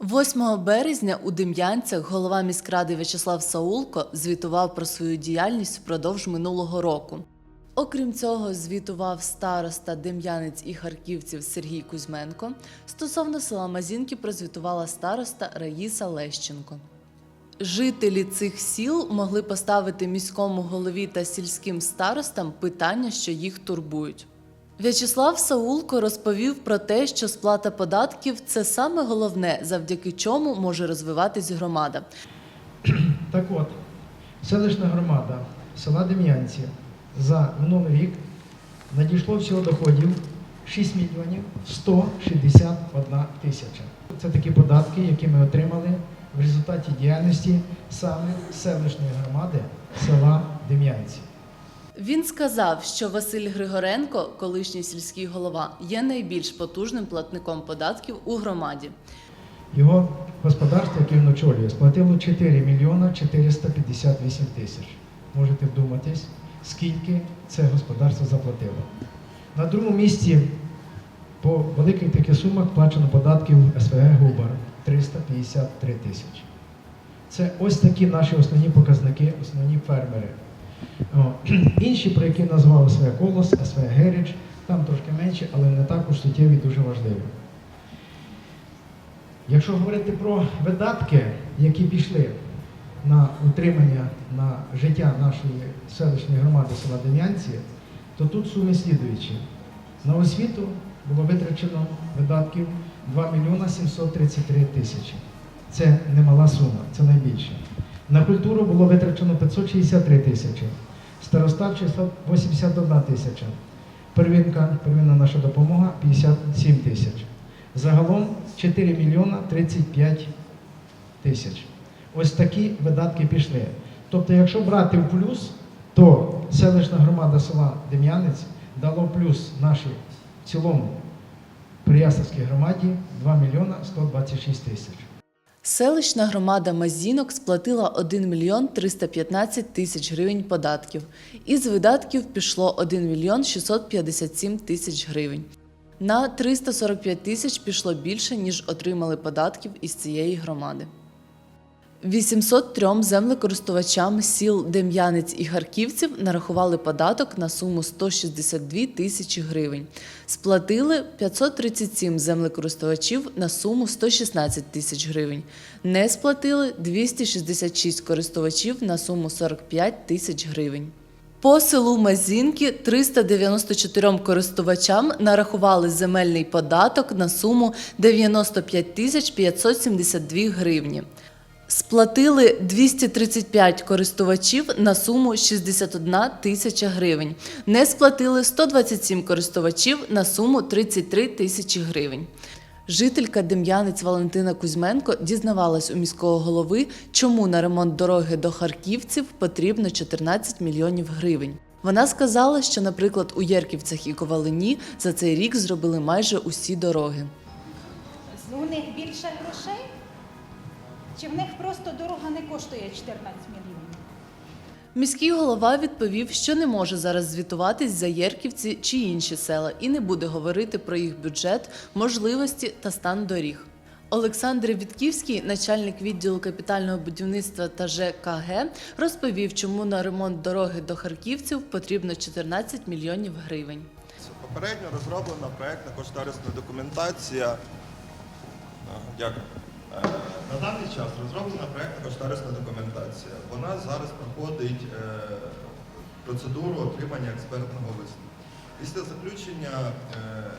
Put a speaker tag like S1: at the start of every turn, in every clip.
S1: 8 березня у Дем'янцях голова міськради В'ячеслав Саулко звітував про свою діяльність впродовж минулого року. Окрім цього, звітував староста Дем'янець і Харківців Сергій Кузьменко. Стосовно села Мазінки прозвітувала староста Раїса Лещенко. Жителі цих сіл могли поставити міському голові та сільським старостам питання, що їх турбують. В'ячеслав Саулко розповів про те, що сплата податків це саме головне, завдяки чому може розвиватись громада.
S2: Так от, селищна громада села Дем'янці за минулий рік надійшло всього доходів 6 мільйонів 161 тисяча. Це такі податки, які ми отримали в результаті діяльності саме селищної громади села Дем'янці.
S1: Він сказав, що Василь Григоренко, колишній сільський голова, є найбільш потужним платником податків у громаді.
S2: Його господарство, яке він очолює, сплатило 4 мільйона 458 тисяч. Можете вдуматись, скільки це господарство заплатило. На другому місці по великих таких сумах плачено податків СВГ Губар 353 тисячі. Це ось такі наші основні показники, основні фермери. Інші, про які назвав СВ Колос, СВ Геріч, там трошки менше, але не також суттєві і дуже важливі. Якщо говорити про видатки, які пішли на утримання на життя нашої селищної громади села Дем'янці, то тут суми слідуючі. На освіту було витрачено видатків 2 мільйона 733 тисячі. Це немала сума, це найбільше. На культуру було витрачено 563 тисячі, старостат 681 тисяча, первинка, первинна наша допомога 57 тисяч. Загалом 4 мільйона 35 тисяч. Ось такі видатки пішли. Тобто, якщо брати в плюс, то селищна громада села Дем'янець дало плюс нашій в цілому Приясовській громаді 2 мільйона 126 тисяч.
S1: Селищна громада Мазінок сплатила 1 мільйон 315 тисяч гривень податків. Із видатків пішло 1 мільйон 657 тисяч гривень. На 345 тисяч пішло більше, ніж отримали податків із цієї громади. 803 землекористувачам сіл Дем'янець і Харківців нарахували податок на суму 162 тисячі гривень. Сплатили 537 землекористувачів на суму 116 тисяч гривень. Не сплатили 266 користувачів на суму 45 тисяч гривень. По селу Мазінки 394 користувачам нарахували земельний податок на суму 95 тисяч 572 гривні. Сплатили 235 користувачів на суму 61 тисяча гривень. Не сплатили 127 користувачів на суму 33 тисячі гривень. Жителька Дем'янець Валентина Кузьменко дізнавалась у міського голови, чому на ремонт дороги до Харківців потрібно 14 мільйонів гривень. Вона сказала, що, наприклад, у Єрківцях і Ковалині за цей рік зробили майже усі дороги.
S3: У них більше грошей? Чи в них просто дорога не коштує 14 мільйонів?
S1: Міський голова відповів, що не може зараз звітуватись за Єрківці чи інші села і не буде говорити про їх бюджет, можливості та стан доріг. Олександр Вітківський, начальник відділу капітального будівництва та ЖКГ, розповів, чому на ремонт дороги до Харківців потрібно 14 мільйонів гривень.
S4: Попередньо розроблена проектна кошторисна документація. Дякую. Е, На даний час розроблена проектна кошторисна документація. Вона зараз проходить е, процедуру отримання експертного висновку. Після заключення е,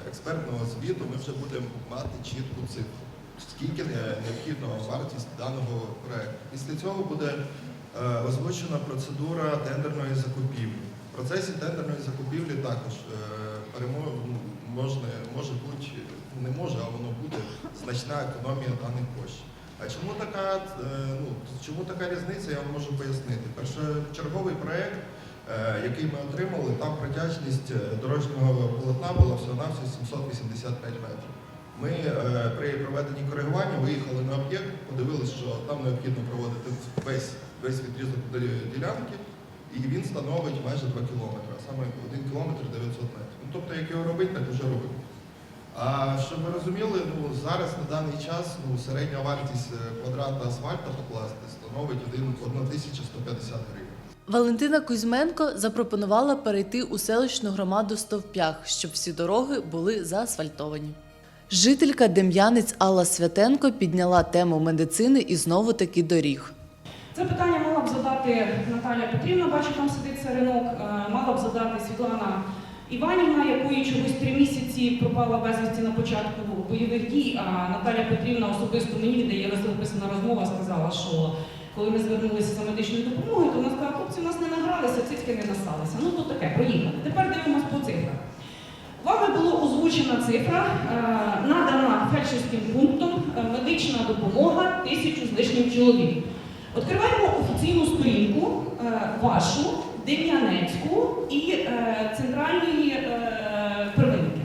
S4: експертного звіту ми вже будемо мати чітку цифру, скільки не- необхідна вартість даного проекту. Після цього буде озвучена процедура тендерної закупівлі. В процесі тендерної закупівлі також е, перемо- ну, можна, може бути, не може, а воно буде значна економія даних коштів. А чому така, е, ну, чому така різниця, я вам можу пояснити. Першочерговий проєкт, е, який ми отримали, там протяжність е, дорожнього полотна була всього-навсього 785 метрів. Ми при проведенні коригування виїхали на об'єкт, подивилися, що там необхідно проводити весь, весь відрізок ділянки, і він становить майже 2 кілометри, а саме 1 кілометр 900 метрів. Тобто, як його робити, так вже робимо. А Щоб ви розуміли, ну зараз на даний час ну, середня вартість е, квадрата асфальту покласти становить 1150 гривень.
S1: Валентина Кузьменко запропонувала перейти у селищну громаду Стовп'ях, щоб всі дороги були заасфальтовані. Жителька Дем'янець Алла Святенко підняла тему медицини і знову таки доріг.
S5: Це питання мала б задати Наталя Петрівна, бачу, там сидить царинок, е, мала б задати Світлана Іванівна, якої чогось три місяці пропала безвісті на початку бойових дій, а Наталя Петрівна особисто мені, де є розписана розмова, сказала, що коли ми звернулися за медичною допомогою, то вона сказала, хлопці, у нас не награлися, цицьки не насалися. Ну то таке, проїхали. Тепер дивимось по цифрах. Вами була озвучена цифра, е, надана фельдшерським пунктом е, медична допомога тисячу з лишнім чоловік. Відкриваємо офіційну сторінку е, вашу, Дем'янецьку і е, центральної е, первинки.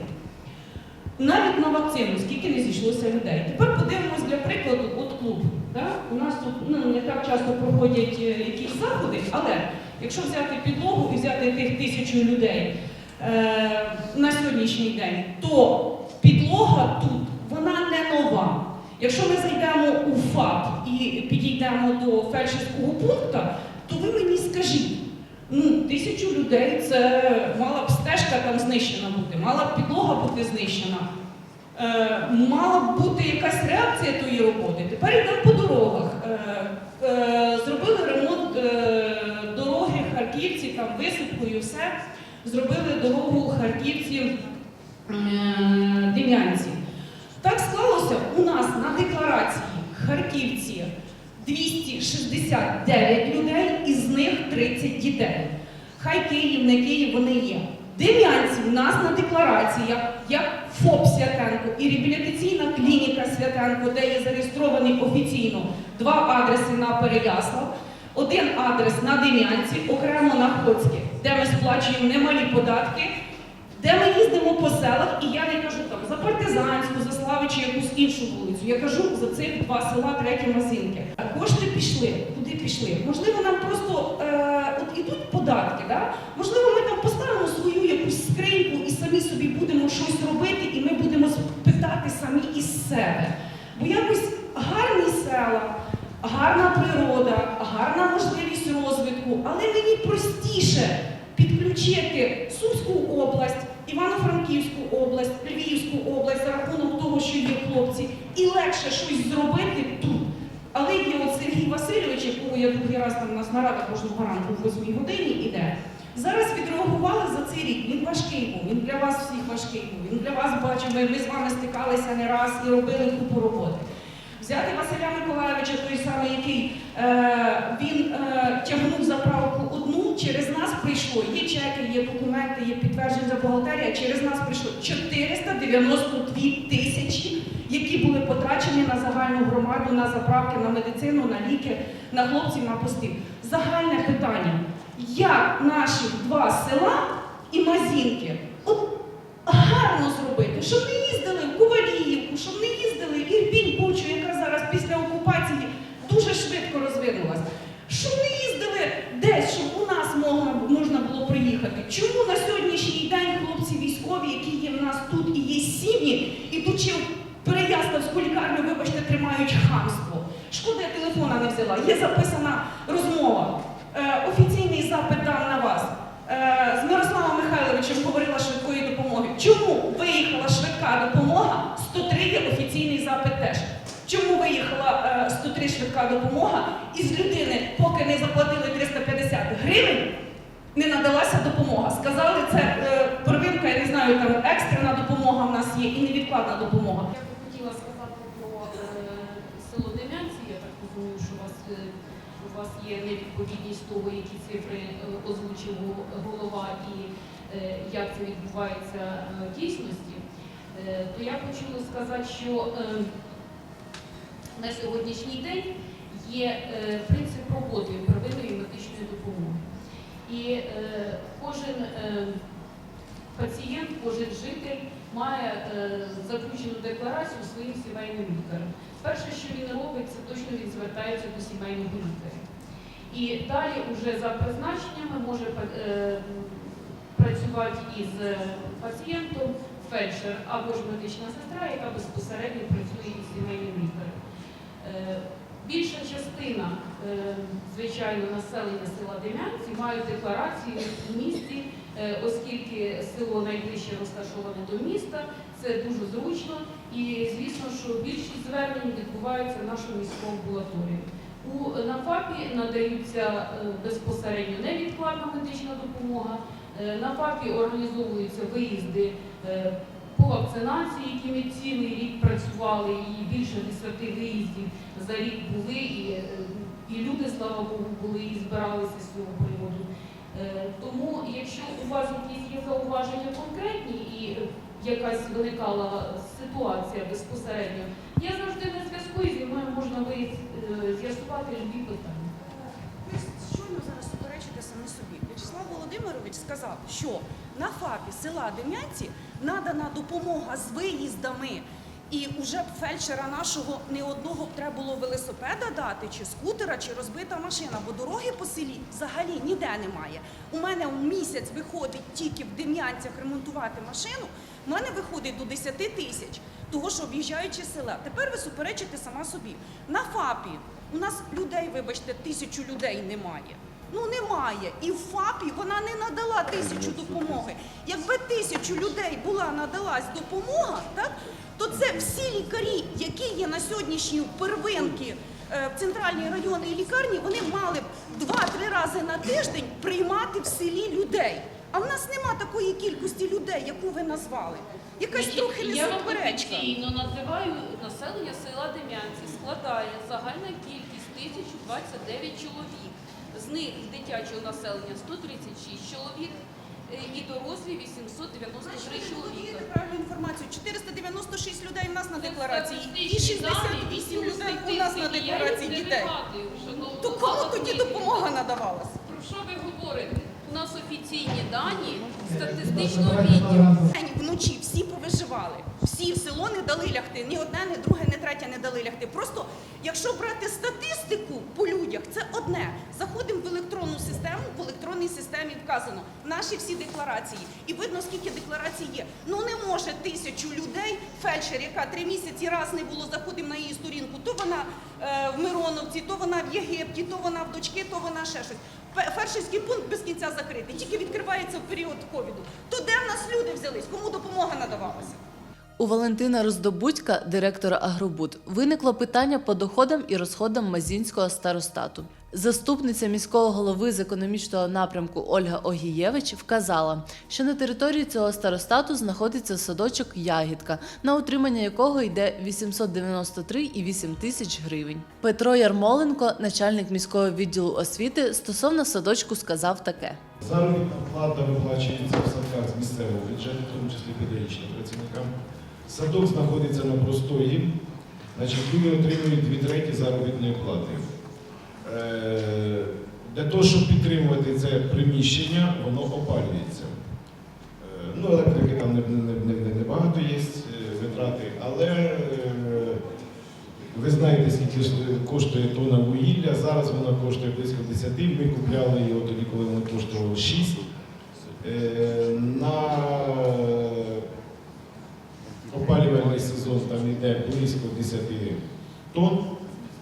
S5: Навіть на вакцину, скільки не зійшлося людей. Тепер подивимось для прикладу, от клуб. Да? У нас тут ну, не так часто проходять е, якісь заходи, але якщо взяти підлогу і взяти тих тисячу людей е, на сьогоднішній день, то підлога тут вона не нова. Якщо ми зайдемо у ФАП і підійдемо до фельдшерського пункту, то ви мені скажіть, ну, тисячу людей це мала б стежка там знищена бути, мала б підлога бути знищена, е, мала б бути якась реакція тої роботи. Тепер йдемо по дорогах. Е, е, зробили ремонт е, дороги Харківці, там висипкою все. Зробили дорогу Харківці е, Дем'янці. Так склалося у нас на декларації Харківці 269 людей, із них 30 дітей. Хай Київ, не Київ, вони є. Дем'янці в нас на деклараціях як ФОП Святенко і реабілітаційна клініка Святенко, де є зареєстрований офіційно два адреси на Переяслав, один адрес на Дем'янці, окремо на Хоцьке, де ми сплачуємо немалі податки, де ми їздимо по селах, і я не кажу там за партизанську, Славичу, якусь іншу вулицю. Я кажу за цих два села, треті Мазинки. Кошти пішли. Куди пішли? Можливо, нам просто е, от ідуть податки. Да? Можливо, ми там поставимо свою якусь скриньку і самі собі будемо щось робити, і ми будемо питати самі із себе. Бо якось гарні села, гарна природа, гарна можливість розвитку, але мені простіше підключити Сумську область, Івано-Франківську область, Львівську область за рахунок того, що є хлопці, і легше щось зробити тут. Але є от Сергій Васильович, якого я другий раз там у нас нарада кожного ранку в 8 годині іде. Зараз відреагували за цей рік. Він важкий був, він для вас всіх важкий був. Він для вас бачив, ми, ми з вами стикалися не раз і робили купу роботи. Взяти Василя Миколаєвича, той самий, який е, він е, тягнув заправку одну, через нас прийшло. Є чеки, є документи, є підтвердження бухгалтерія. Через нас прийшло 492 тисячі, які були потрачені на загальну громаду, на заправки, на медицину, на ліки, на хлопців, на пости. Загальне питання: як наші два села і Мазінки от гарно зробити, щоб не їздили в Коваліївку, щоб не їздили в Ірпінь, Бучу, яка зараз після окупації дуже швидко розвинулась. Щоб не їздили десь, щоб у нас можна було приїхати. Чому на сьогоднішній день хлопці військові, які є в нас тут і є сім'ї, ідучи в Переяславську лікарню, вибачте, тримають хамство. Шкода, я телефона не взяла. Є записана розмова. Е, офіційний запит дам на вас. Е, з Мирославом Михайловичем говорила швидкої допомоги. Чому виїхала швидка допомога? 103 є офіційний запит теж. Чому виїхала е, 103 швидка допомога і з людини, поки не заплатили 350 гривень, не надалася допомога. Сказали, це е, первинка, я не знаю, там екстрена допомога в нас є і невідкладна допомога.
S6: Хотіла сказати про е, село Дем'янці. Я так розумію, що у вас, е, у вас є невідповідність того, які цифри е, озвучив голова і як це відбувається в дійсності. То я хочу сказати, що на сьогоднішній день є принцип роботи первинної медичної допомоги. І кожен пацієнт, кожен житель має е, заключену декларацію своїм сімейним лікарем. Перше, що він робить, це точно він звертається до сімейного лікаря. І далі вже за призначеннями може е, працювати із пацієнтом фельдшер або ж медична сестра, яка безпосередньо працює із сімейним лікарем. Е, Більша частина, звичайно, населення села Дем'янці мають декларацію в місті, оскільки село найближче розташоване до міста, це дуже зручно. І звісно, що більшість звернень відбуваються в нашу міську амбулаторію. У НАФАПі надаються е, безпосередньо невідкладна медична допомога. Е, На ФАПі організовуються виїзди е, по вакцинації, які ми цілий рік працювали, і більше 10 виїздів за рік були, і, е, і люди, слава Богу, були і збиралися з цього приводу. Е, Тому, якщо у вас якісь є зауваження конкретні і якась виникала ситуація безпосередньо, я завжди на зв'язку і зі мною можна е, з'ясувати любі питання.
S5: Щойно зараз суперечите самі собі. В'ячеслав Володимирович сказав, що на ФАПі села Дем'янці надана допомога з виїздами. І вже фельдшера нашого не одного треба було велосипеда дати, чи скутера, чи розбита машина, бо дороги по селі взагалі ніде немає. У мене в місяць виходить тільки в Дем'янцях ремонтувати машину, в мене виходить до 10 тисяч, того що об'їжджаючи села. Тепер ви суперечите сама собі. На ФАПі у нас людей, вибачте, тисячу людей немає. Ну немає. І в ФАПі вона не надала тисячу допомоги. Якби тисячу людей була надалась допомога, так то це всі лікарі, які є на сьогоднішній первинки е, в центральній районній лікарні, вони мали б два-три рази на тиждень приймати в селі людей. А в нас нема такої кількості людей, яку ви назвали. Якась трохи не
S6: Я вам
S5: суперечка.
S6: офіційно називаю населення села Дем'янці складає загальна кількість 1029 чоловік. З них дитячого населення 136 чоловік е, і дорослі 893
S5: Ви
S6: чоловіка.
S5: правильну інформацію. 496 людей у нас на декларації і 68 людей у нас на декларації дітей. То кому тоді допомога надавалась?
S6: Про що ви говорите? У нас офіційні дані статистичного
S2: давайте
S6: відділу.
S5: День вночі всі повиживали. Всі в село не дали лягти. Ні одне, ні друге, ні третє не дали лягти. Просто якщо брати статистику по людях, це одне. Заходимо в електронну систему, в електронній системі вказано наші всі декларації. І видно, скільки декларацій є. Ну не може тисячу людей, фельдшер, яка три місяці раз не було, заходимо на її сторінку. То вона е, в Мироновці, то вона в Єгипті, то вона в дочки, то вона ще щось. Фе- Фельдшерський пункт без кінця закритий, тільки відкривається в період ковіду. То де в нас люди взялись? Кому допомога надавалася?
S1: У Валентина Роздобудька, директора Агробуд, виникло питання по доходам і розходам Мазінського старостату. Заступниця міського голови з економічного напрямку Ольга Огієвич вказала, що на території цього старостату знаходиться садочок Ягідка, на утримання якого йде 893,8 тисяч гривень. Петро Ярмоленко, начальник міського відділу освіти, стосовно садочку сказав таке.
S7: Заробітна плата виплачується в садках з місцевого бюджету, в тому числі педагогічним працівникам. Садок знаходиться на простої, значить люди отримують дві треті заробітної плати. Е, Для того, щоб підтримувати це приміщення, воно опалюється. Е, Ну, електрики там не, не, не, не, небагато є е, витрати, але ви знаєте, скільки коштує тонна вугілля. Зараз вона коштує близько 10. Ми купляли її тоді, коли вона коштувала 6. Е, На опалювальний сезон там йде близько 10 тонн.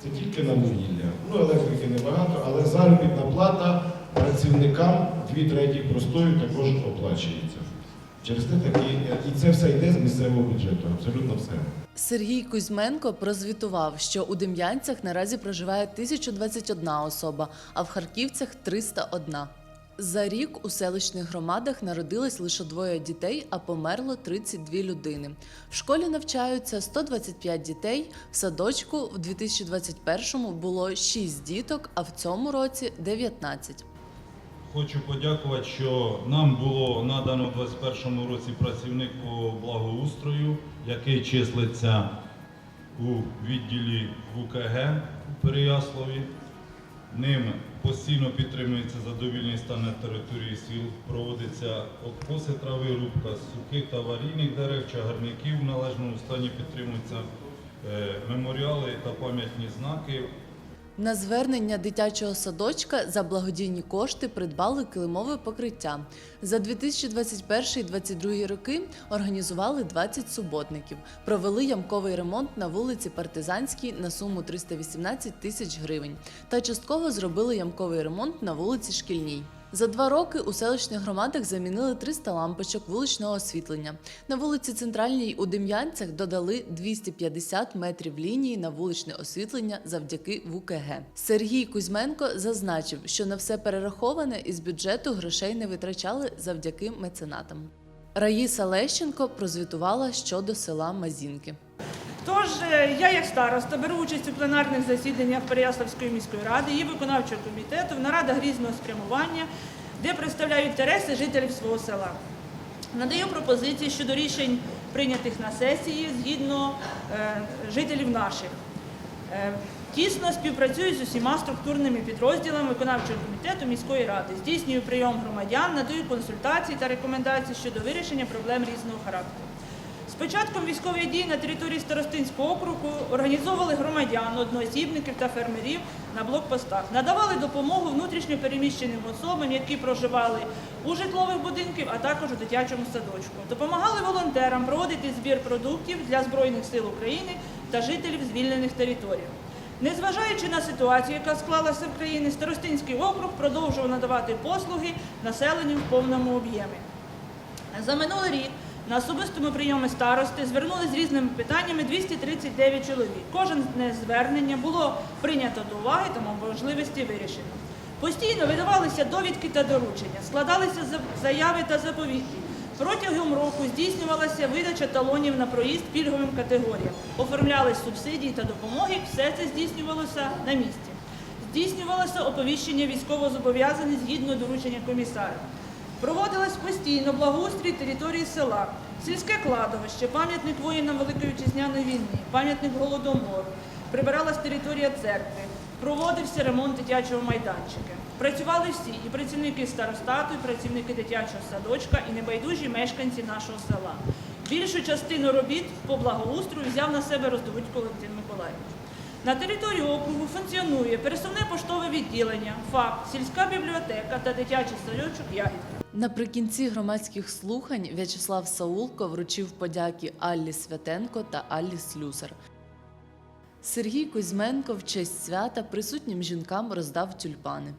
S7: Це тільки на вугілля. Ну, електрики небагато, але заробітна плата працівникам дві треті простою також оплачується. Через те такі, і це все йде з місцевого бюджету, абсолютно все.
S1: Сергій Кузьменко прозвітував, що у Дем'янцях наразі проживає 1021 особа, а в Харківцях 301. За рік у селищних громадах народилось лише двоє дітей, а померло 32 людини. В школі навчаються 125 дітей. В садочку в 2021-му було 6 діток, а в цьому році 19.
S8: Хочу подякувати, що нам було надано у 2021 році працівник по благоустрою, який числиться у відділі УКГ у Переяславі. Ним постійно підтримується задовільний стан на території сіл, проводиться обкоси трави, рубка сухих та аварійних дерев, чагарників. В належному стані підтримуються е, меморіали та пам'ятні знаки
S1: На звернення дитячого садочка за благодійні кошти придбали килимове покриття. За 2021-2022 роки організували 20 суботників, провели ямковий ремонт на вулиці Партизанській на суму 318 тисяч гривень та частково зробили ямковий ремонт на вулиці Шкільній. За два роки у селищних громадах замінили 300 лампочок вуличного освітлення. На вулиці Центральній у Дем'янцях додали 250 метрів лінії на вуличне освітлення завдяки ВУКГ. Сергій Кузьменко зазначив, що на все перераховане із бюджету грошей не витрачали завдяки меценатам. Раїса Лещенко прозвітувала щодо села Мазінки.
S9: Тож е, я, як староста, беру участь у пленарних засіданнях Переяславської міської ради, її виконавчого комітету в нарадах різного спрямування, де представляю інтереси жителів свого села. Надаю пропозиції щодо рішень, прийнятих на сесії згідно е, жителів наших. Е, Тісно співпрацюю з усіма структурними підрозділами виконавчого комітету міської ради, здійснюю прийом громадян, надаю консультації та рекомендації щодо вирішення проблем різного характеру. З початком військової дії на території Старостинського округу організовували громадян, одноосібників та фермерів на блокпостах, надавали допомогу внутрішньо переміщеним особам, які проживали у житлових будинках, а також у дитячому садочку. Допомагали волонтерам проводити збір продуктів для Збройних сил України та жителів звільнених територій. Незважаючи на ситуацію, яка склалася в країні, Старостинський округ продовжував надавати послуги населенню в повному об'ємі. За минулий рік на особистому прийомі старости звернули з різними питаннями 239 чоловік. Кожне звернення було прийнято до уваги та можливості вирішено. Постійно видавалися довідки та доручення, складалися заяви та заповіти. Протягом року здійснювалася видача талонів на проїзд пільговим категоріям, оформлялись субсидії та допомоги. Все це здійснювалося на місці. Здійснювалося оповіщення військовозобов'язаних згідно доручення комісара. Проводилась постійно благоустрій території села, сільське кладовище, пам'ятник воїнам Великої Вітчизняної війни, пам'ятник Голодомору, прибиралась територія церкви, проводився ремонт дитячого майданчика. Працювали всі, і працівники старостату, і працівники дитячого садочка, і небайдужі мешканці нашого села. Більшу частину робіт по благоустрою взяв на себе роздобудь Валентин Миколаївич. На території округу функціонує пересувне поштове відділення, ФАП, сільська бібліотека та дитячий садочок Ягідка.
S1: Наприкінці громадських слухань В'ячеслав Саулко вручив подяки Аллі Святенко та Аллі Слюсар. Сергій Кузьменко в честь свята присутнім жінкам роздав тюльпани.